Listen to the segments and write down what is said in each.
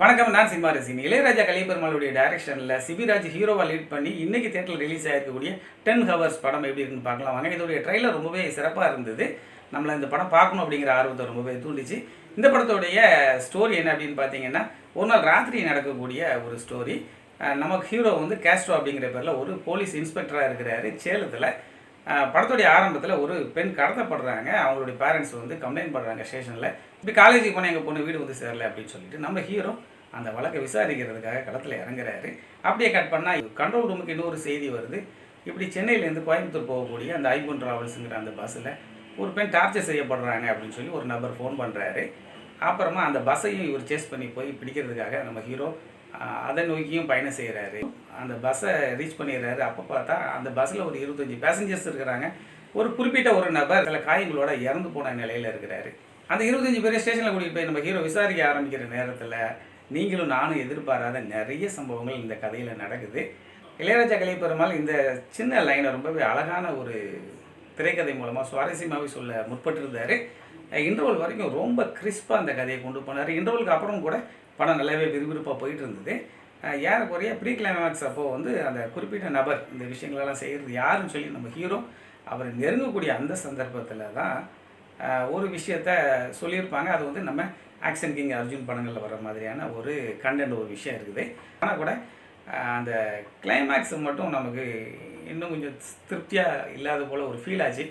வணக்கம் நான் சினிமா ரசிகன். இளையராஜா கலிபெருமாளுடைய டைரக்ஷனில் சிபிராஜ் ஹீரோவாக லீட் பண்ணி இன்னைக்கு தேட்டரில் ரிலீஸ் ஆகிருக்கக்கூடிய டென் ஹவர்ஸ் படம் எப்படி இருக்குன்னு பார்க்கலாம் வாங்க. இதோடைய ட்ரைலர் ரொம்பவே சிறப்பாக இருந்தது. நம்மளை இந்த படம் பார்க்கணும் அப்படிங்கிற ஆர்வத்தை ரொம்பவே தூண்டிச்சு. இந்த படத்தோடைய ஸ்டோரி என்ன அப்படின்னு பார்த்தீங்கன்னா ஒரு நாள் ராத்திரி நடக்கக்கூடிய ஒரு ஸ்டோரி நமக்கு ஹீரோ வந்து கேஸ்ட்ரோ அப்படிங்கிற பேரில் ஒரு போலீஸ் இன்ஸ்பெக்டராக இருக்கிறாரு. சேலத்தில் படத்துடைய ஆரம்பத்தில் ஒரு பெண் கடத்தப்படுறாங்க. அவங்களுடைய பேரண்ட்ஸ் வந்து கம்ப்ளைண்ட் பண்ணுறாங்க ஸ்டேஷனில் இப்படி காலேஜுக்கு போனால் எங்கள் பொண்ணு வீடு வந்து சேரலை அப்படின்னு சொல்லிட்டு நம்ம ஹீரோ அந்த வழக்கை விசாரிக்கிறதுக்காக களத்தில் இறங்குறாரு. அப்படியே கட் பண்ணால் கண்ட்ரோல் ரூமுக்கு இன்னொரு செய்தி வருது. இப்படி சென்னையிலேருந்து கோயம்புத்தூர் போகக்கூடிய அந்த ஐபோன் ட்ராவல்ஸுங்கிற அந்த பஸ்ஸில் ஒரு பெண் டார்ச்சர் செய்யப்படுறாங்க அப்படின்னு சொல்லி ஒரு நபர் ஃபோன் பண்ணுறாரு அப்புறமா அந்த பஸ்ஸையும் இவர் சேஸ் பண்ணி போய் பிடிக்கிறதுக்காக நம்ம ஹீரோ அதை நோக்கியும் பயணம் செய்கிறாரு அந்த பஸ்ஸை ரீச் பண்ணிடுறாரு. அப்போ பார்த்தா அந்த பஸ்ஸில் ஒரு இருபத்தஞ்சி பேசஞ்சர்ஸ் இருக்கிறாங்க. ஒரு குறிப்பிட்ட ஒரு நபர் சில காயங்களோட இறந்து போன நிலையில் இருக்கிறாரு. அந்த இருபத்தஞ்சி பேரை ஸ்டேஷனில் கூட்டிகிட்டு போய் நம்ம ஹீரோ விசாரிக்க ஆரம்பிக்கிற நேரத்தில் நீங்களும் நானும் எதிர்பாராத நிறைய சம்பவங்கள் இந்த கதையில் நடக்குது. இளையராஜா கலைப்பெருமாள் இந்த சின்ன லைனை ரொம்பவே அழகான ஒரு திரைக்கதை மூலமாக சுவாரஸ்யமாகவே சொல்ல முற்பட்டிருந்தார். இன்டர்வல் வரைக்கும் ரொம்ப கிறிஸ்பாக அந்த கதையை கொண்டு போனார். இன்டர்வலுக்கு அப்புறம் கூட படம் நல்லாவே விறுவிறுப்பாக போயிட்டு இருந்தது யார் ஏறக்குறைய ப்ரீ கிளைமேக்ஸ் அப்போ வந்து அந்த குறிப்பிட்ட நபர் இந்த விஷயங்களெல்லாம் செய்கிறது யாருன்னு சொல்லி நம்ம ஹீரோ அவரை நெருங்கக்கூடிய அந்த சந்தர்ப்பத்தில் தான் ஒரு விஷயத்த சொல்லியிருப்பாங்க. அது வந்து நம்ம ஆக்ஷன் கிங் அர்ஜுன் படங்களில் வர மாதிரியான ஒரு கண்டென்ட் ஒரு விஷயம் இருக்குது. ஆனால் கூட அந்த கிளைமேக்ஸ் மட்டும் நமக்கு இன்னும் கொஞ்சம் திருப்தியாக இல்லாத போல் ஒரு ஃபீல் ஆச்சு.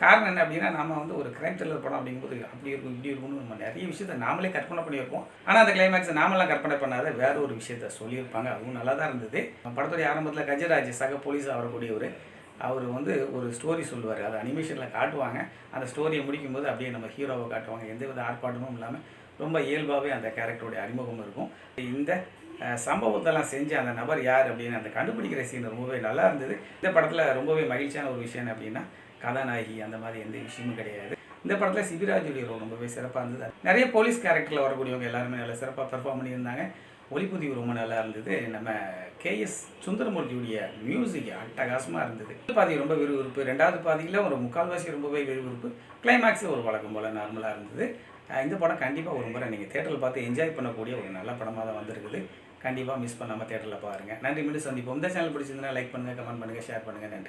காரணம் என்ன அப்படின்னா நாம வந்து ஒரு கிரைம் த்ரில்லர் படம் அப்படிங்கும்போது அப்படி இருக்கும் இப்படி இருக்கும்னு நம்ம நிறைய விஷயத்த நாமளே கற்பனை பண்ணியிருப்போம். ஆனால் அந்த கிளைமேக்ஸ் நாமெல்லாம் கற்பனை பண்ணாத வேற ஒரு விஷயத்த சொல்லியிருப்பாங்க. அதுவும் நல்லா தான் இருந்தது படத்துடைய ஆரம்பத்தில் கஜராஜ் சக போலீஸாக ஒரு அவர் வந்து ஒரு ஸ்டோரி சொல்லுவார். அதை அனிமேஷனில் காட்டுவாங்க. அந்த ஸ்டோரியை முடிக்கும்போது அப்படியே நம்ம ஹீரோவை காட்டுவாங்க. எந்த வித ஆர்ப்பாட்டமும் இல்லாமல் ரொம்ப இயல்பாகவே அந்த கேரக்டருடைய அறிமுகம் இருக்கும். இந்த சம்பவத்தெல்லாம் செஞ்ச அந்த நபர் யார் அப்படின்னு அந்த கண்டுபிடிக்கிற சீன் ரொம்பவே நல்லா இருந்தது. இந்த படத்தில் ரொம்பவே மகிழ்ச்சியான ஒரு விஷயம் அப்படின்னா கதாநாயகி அந்த மாதிரி எந்த விஷயமும் கிடையாது. இந்த படத்தில் சிவிராஜுடைய ரோல் ரொம்பவே சிறப்பாக இருந்தது. நிறைய போலீஸ் கேரக்டரில் வரக்கூடியவங்க எல்லாருமே நல்லா சிறப்பாக பெர்ஃபார்ம் பண்ணியிருந்தாங்க. ஒளிப்பதிவு ரொம்ப நல்லா இருந்தது. நம்ம கேஎஸ் சுந்தரமூர்த்தியுடைய மியூசிக் அட்டகாசமாக இருந்தது. முதல் பாதி ரொம்ப விறுவிறுப்பு ரெண்டாவது பாதியில் ஒரு முக்கால்வாசி ரொம்பவே விறுவிறுப்பு கிளைமேக்ஸ் ஒரு வழக்கம் போல் நார்மலாக இருந்தது. இந்த படம் கண்டிப்பாக ஒரு முறை நீங்கள் தேட்டரில் பார்த்து என்ஜாய் பண்ணக்கூடிய ஒரு நல்ல படமாக தான் வந்திருக்குது. கண்டிப்பாக மிஸ் பண்ணாமல் தேட்டரில் பாருங்கள் நன்றி மீண்டும் சந்திப்போம். இந்த சேனல் பிடிச்சிருந்தா லைக் பண்ணுங்கள் கமெண்ட் பண்ணுங்கள் ஷேர் பண்ணுங்கள் நன்றி.